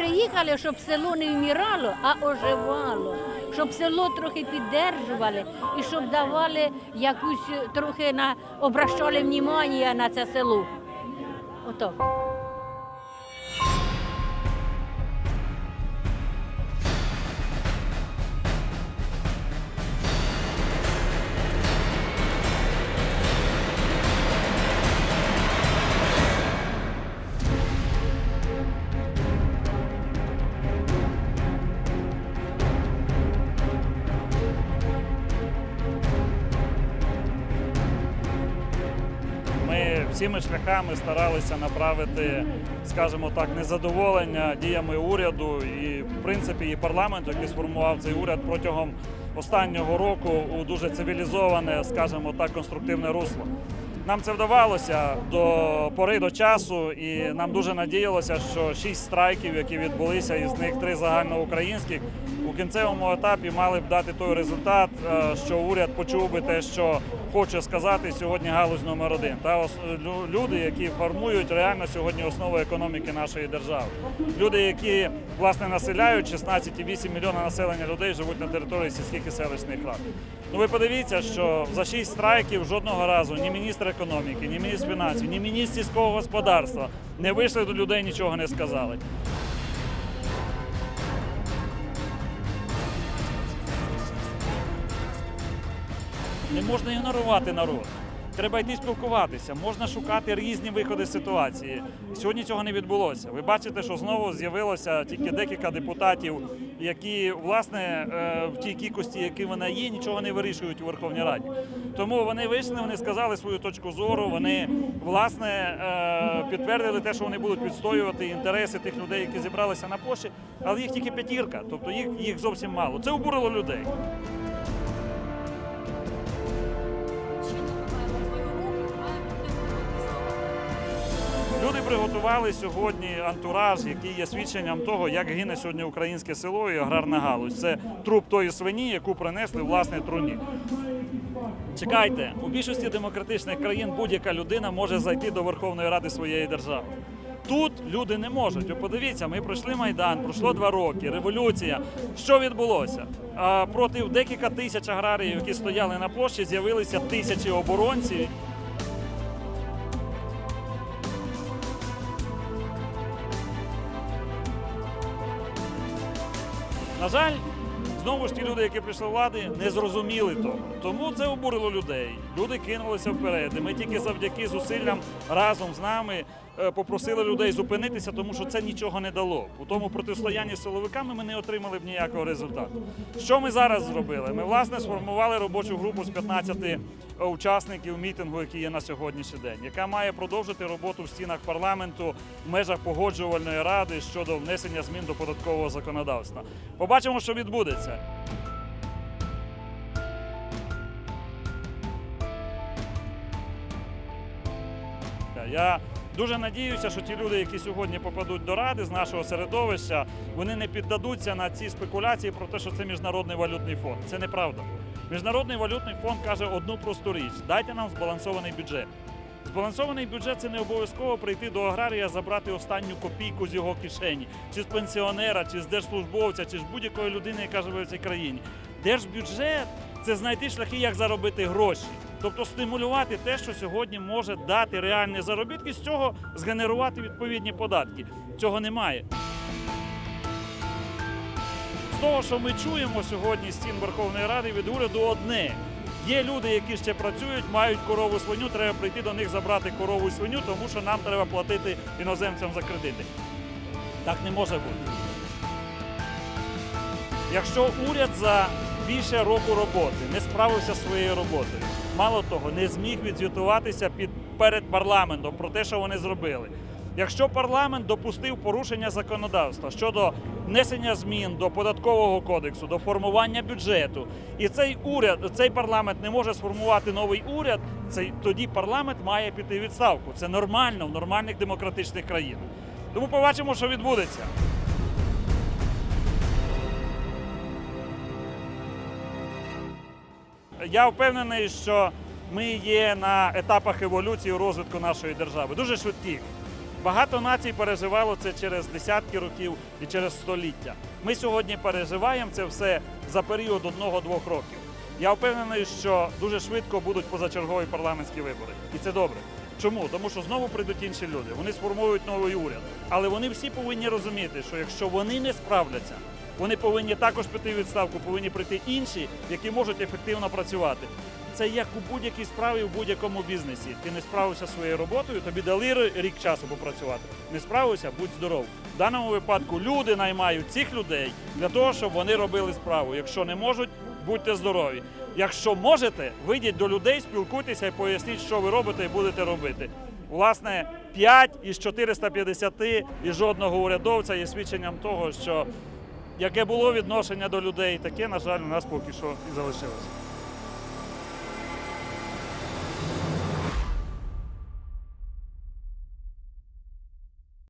Приїхали, щоб село не вмирало, а оживало, щоб село трохи піддержували і щоб давали якусь трохи на обращали внимання на це село. Ото. Всіми шляхами старалися направити, скажімо так, незадоволення діями уряду і, в принципі, і парламенту, який сформував цей уряд протягом останнього року у дуже цивілізоване, скажімо так, конструктивне русло. Нам це вдавалося до пори до часу, і нам дуже надіялося, що шість страйків, які відбулися, із них три загальноукраїнських, у кінцевому етапі мали б дати той результат, е, що уряд почув би те, що хоче сказати сьогодні галузь номер один. Та люди, які формують реально сьогодні основу економіки нашої держави. Люди, які власне населяють 16,8 мільйона населення людей, живуть на території сільських і селищних рад. Ну ви подивіться, що за шість страйків жодного разу ні міністр економіки, ні міністр фінансів, ні міністр сільського господарства не вийшли до людей, нічого не сказали. Не можна ігнорувати народ. Треба йти спілкуватися, можна шукати різні виходи з ситуації. Сьогодні цього не відбулося. Ви бачите, що знову з'явилося тільки декілька депутатів, які власне е, в тій кількості, які вона є, нічого не вирішують у Верховній Раді. Тому вони вийшли, вони сказали свою точку зору. Вони власне е, підтвердили те, що вони будуть відстоювати інтереси тих людей, які зібралися на площі, але їх тільки п'ятірка, тобто їх, їх зовсім мало. Це обурило людей. Люди приготували сьогодні антураж, який є свідченням того, як гине сьогодні українське село і аграрна галузь. Це труп тої свині, яку принесли власне труні. Чекайте, у більшості демократичних країн будь-яка людина може зайти до Верховної Ради своєї держави. Тут люди не можуть. Ви подивіться, ми пройшли майдан, пройшло два роки, революція. Що відбулося? А проти декілька тисяч аграріїв, які стояли на площі, з'явилися тисячі оборонців. На жаль, знову ж ті люди, які прийшли влади, не зрозуміли того. Тому це обурило людей. Люди кинулися вперед. І ми тільки завдяки зусиллям разом з нами попросили людей зупинитися, тому що це нічого не дало. У тому протистоянні з силовиками ми не отримали б ніякого результату. Що ми зараз зробили? Ми власне сформували робочу групу з 15 учасників мітингу, який є на сьогоднішній день, яка має продовжити роботу в стінах парламенту в межах погоджувальної ради щодо внесення змін до податкового законодавства. Побачимо, що відбудеться. Я дуже надіюся, що ті люди, які сьогодні попадуть до ради з нашого середовища, вони не піддадуться на ці спекуляції про те, що це міжнародний валютний фонд. Це неправда. Міжнародний валютний фонд каже одну просту річ: дайте нам збалансований бюджет. Збалансований бюджет це не обов'язково прийти до аграрія, забрати останню копійку з його кишені, чи з пенсіонера, чи з держслужбовця, чи з будь-якої людини, яка живе в цій країні. Держбюджет це знайти шляхи, як заробити гроші. Тобто стимулювати те, що сьогодні може дати реальні заробітки, з цього згенерувати відповідні податки. Цього немає. З того, що ми чуємо сьогодні стін Верховної Ради від уряду, одне. Є люди, які ще працюють, мають корову свиню, треба прийти до них забрати корову свиню, тому що нам треба платити іноземцям за кредити. Так не може бути. Якщо уряд за більше року роботи не справився зі своєю роботою, мало того, не зміг відзвітуватися під, перед парламентом про те, що вони зробили. Якщо парламент допустив порушення законодавства щодо внесення змін до податкового кодексу, до формування бюджету, і цей уряд, цей парламент не може сформувати новий уряд, цей тоді парламент має піти відставку. Це нормально в нормальних демократичних країнах. Тому побачимо, що відбудеться. Я впевнений, що ми є на етапах еволюції розвитку нашої держави, дуже швидких. Багато націй переживало це через десятки років і через століття. Ми сьогодні переживаємо це все за період одного-двох років. Я впевнений, що дуже швидко будуть позачергові парламентські вибори, і це добре. Чому? Тому що знову прийдуть інші люди. Вони сформують новий уряд. Але вони всі повинні розуміти, що якщо вони не справляться, вони повинні також піти відставку, повинні прийти інші, які можуть ефективно працювати. Це як у будь-якій справі, в будь-якому бізнесі. Ти не справився своєю роботою, тобі дали рік часу попрацювати. Не справився, будь здоров. В даному випадку люди наймають цих людей для того, щоб вони робили справу. Якщо не можуть, будьте здорові. Якщо можете, вийдіть до людей, спілкуйтеся і поясніть, що ви робите і будете робити. Власне, 5 із 450 і жодного урядовця є свідченням того, що яке було відношення до людей, таке, на жаль, у нас поки що і залишилося.